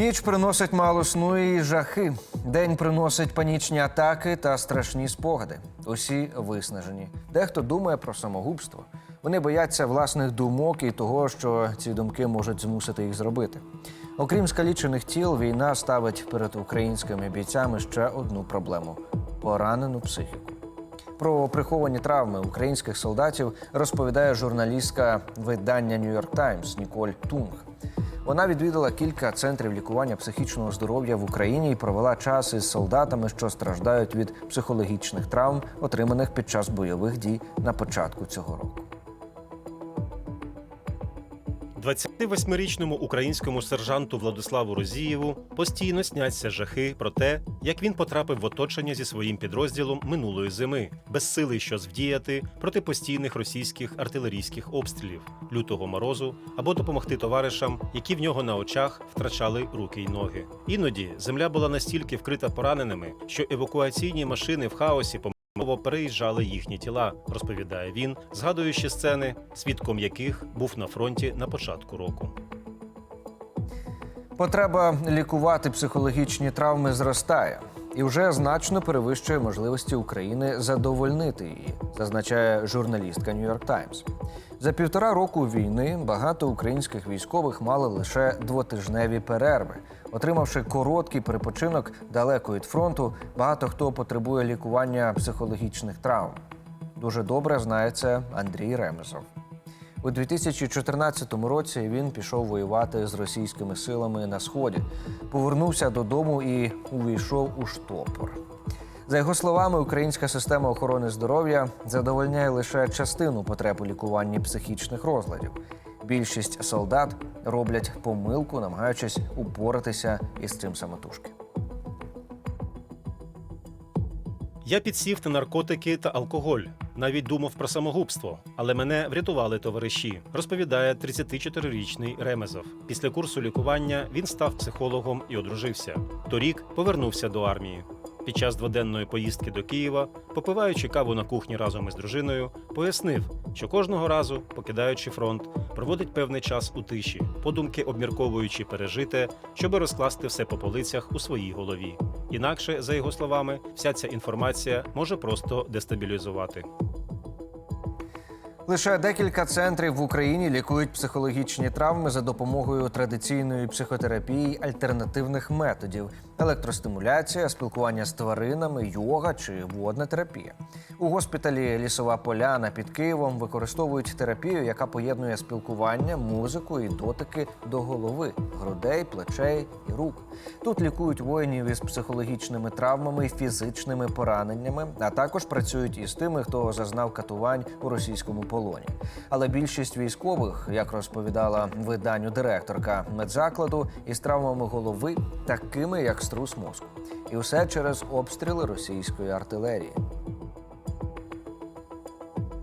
Ніч приносить мало сну і жахи. День приносить панічні атаки та страшні спогади. Усі виснажені. Дехто думає про самогубство. Вони бояться власних думок і того, що ці думки можуть змусити їх зробити. Окрім скалічених тіл, війна ставить перед українськими бійцями ще одну проблему поранену психіку. Про приховані травми українських солдатів розповідає журналістка видання Нью-Йорк Таймс Ніколь Тунг. Вона відвідала кілька центрів лікування психічного здоров'я в Україні і провела час із солдатами, що страждають від психологічних травм, отриманих під час бойових дій на початку цього року. 28-річному українському сержанту Владиславу Розієву постійно сняться жахи про те, як він потрапив в оточення зі своїм підрозділом минулої зими, безсилий щось вдіяти проти постійних російських артилерійських обстрілів, лютого морозу або допомогти товаришам, які в нього на очах втрачали руки й ноги. Іноді земля була настільки вкрита пораненими, що евакуаційні машини в хаосі Мова переїжджали їхні тіла, розповідає він, згадуючи сцени, свідком яких був на фронті на початку року. Потреба лікувати психологічні травми зростає і вже значно перевищує можливості України задовольнити її, зазначає журналістка Нью-Йорк Таймс. За півтора року війни багато українських військових мали лише двотижневі перерви. Отримавши короткий перепочинок далеко від фронту, багато хто потребує лікування психологічних травм. Дуже добре знає це Андрій Ремезов. У 2014 році він пішов воювати з російськими силами на сході, повернувся додому і увійшов у штопор. За його словами, українська система охорони здоров'я задовольняє лише частину потреб у лікуванні психічних розладів. Більшість солдат роблять помилку, намагаючись упоратися із цим самотужки. Я підсів на наркотики та алкоголь. Навіть думав про самогубство, але мене врятували товариші, розповідає 34-річний Ремезов. Після курсу лікування він став психологом і одружився. Торік повернувся до армії. Під час дводенної поїздки до Києва, попиваючи каву на кухні разом із дружиною, пояснив, що кожного разу, покидаючи фронт, проводить певний час у тиші, подумки обмірковуючи пережите, щоби розкласти все по полицях у своїй голові. Інакше, за його словами, вся ця інформація може просто дестабілізувати. Лише декілька центрів в Україні лікують психологічні травми за допомогою традиційної психотерапії, альтернативних методів: електростимуляція, спілкування з тваринами, йога чи водна терапія. У госпіталі Лісова Поляна під Києвом використовують терапію, яка поєднує спілкування, музику і дотики до голови, грудей, плечей і рук. Тут лікують воїнів із психологічними травмами і фізичними пораненнями, а також працюють із тими, хто зазнав катувань у російському полоні. Але більшість військових, як розповідала виданню директорка медзакладу, із травмами голови, такими як струс мозку, і все через обстріли російської артилерії.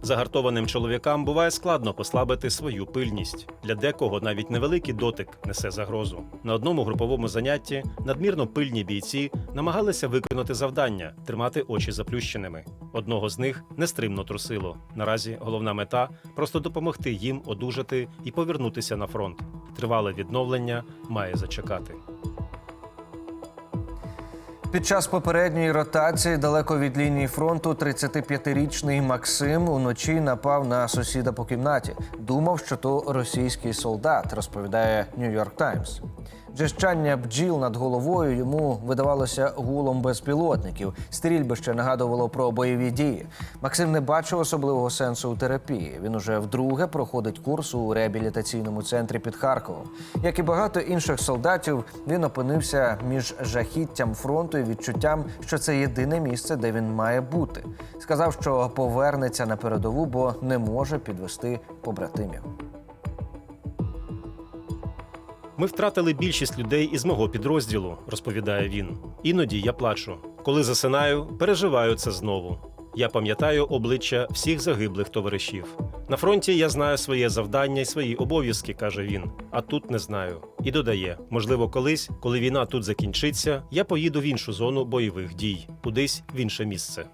Загартованим чоловікам буває складно послабити свою пильність. Для декого навіть невеликий дотик несе загрозу. На одному груповому занятті надмірно пильні бійці намагалися виконати завдання тримати очі заплющеними. Одного з них нестримно трусило. Наразі головна мета просто допомогти їм одужати і повернутися на фронт. Тривале відновлення має зачекати. Під час попередньої ротації далеко від лінії фронту 35-річний Максим уночі напав на сусіда по кімнаті. Думав, що то російський солдат, розповідає Нью-Йорк Таймс. Джищання бджіл над головою йому видавалося гулом безпілотників. Стрільбище нагадувало про бойові дії. Максим не бачив особливого сенсу у терапії. Він уже вдруге проходить курс у реабілітаційному центрі під Харковом. Як і багато інших солдатів, він опинився між жахіттям фронту і відчуттям, що це єдине місце, де він має бути. Сказав, що повернеться на передову, бо не може підвести побратимів. Ми втратили більшість людей із мого підрозділу, розповідає він. Іноді я плачу. Коли засинаю, переживаю це знову. Я пам'ятаю обличчя всіх загиблих товаришів. На фронті я знаю своє завдання і свої обов'язки, каже він. А тут не знаю. І додає: можливо, колись, коли війна тут закінчиться, я поїду в іншу зону бойових дій, кудись в інше місце.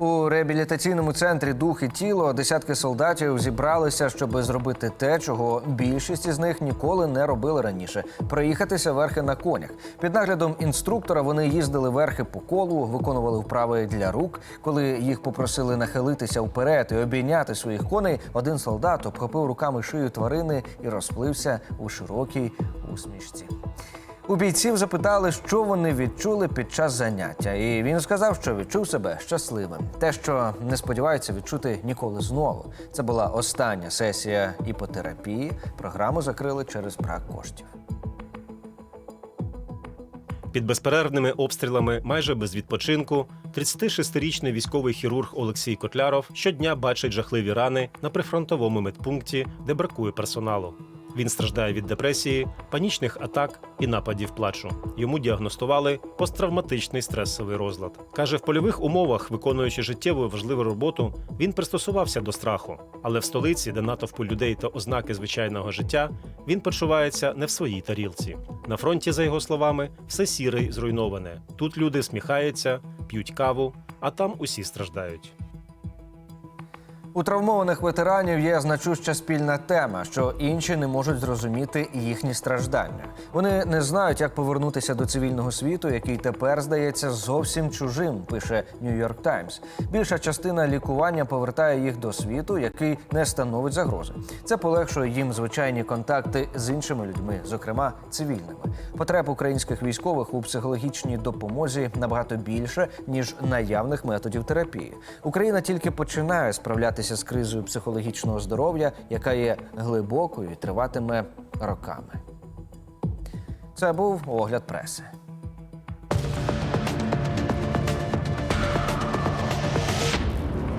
У реабілітаційному центрі дух і тіло десятки солдатів зібралися, щоб зробити те, чого більшість із них ніколи не робили раніше проїхатися верхи на конях. Під наглядом інструктора вони їздили верхи по колу, виконували вправи для рук. Коли їх попросили нахилитися вперед і обійняти своїх коней, один солдат обхопив руками шию тварини і розплився у широкій усмішці. У бійців запитали, що вони відчули під час заняття, і він сказав, що відчув себе щасливим. Те, що не сподівається відчути ніколи знову. Це була остання сесія іпотерапії. Програму закрили через брак коштів. Під безперервними обстрілами, майже без відпочинку, 36-річний військовий хірург Олексій Котляров щодня бачить жахливі рани на прифронтовому медпункті, де бракує персоналу. Він страждає від депресії, панічних атак і нападів плачу. Йому діагностували посттравматичний стресовий розлад. Каже, в польових умовах, виконуючи життєву важливу роботу, він пристосувався до страху. Але в столиці, де натовпу людей та ознаки звичайного життя, він почувається не в своїй тарілці. На фронті, за його словами, все сіре й зруйноване. Тут люди сміхаються, п'ють каву, а там усі страждають. У травмованих ветеранів є значуща спільна тема, що інші не можуть зрозуміти їхні страждання. Вони не знають, як повернутися до цивільного світу, який тепер здається зовсім чужим. Пише Нью-Йорк Таймс. Більша частина лікування повертає їх до світу, який не становить загрози. Це полегшує їм звичайні контакти з іншими людьми, зокрема цивільними. Потреб українських військових у психологічній допомозі набагато більше ніж наявних методів терапії. Україна тільки починає справлятися з кризою психологічного здоров'я, яка є глибокою і триватиме роками. Це був огляд преси.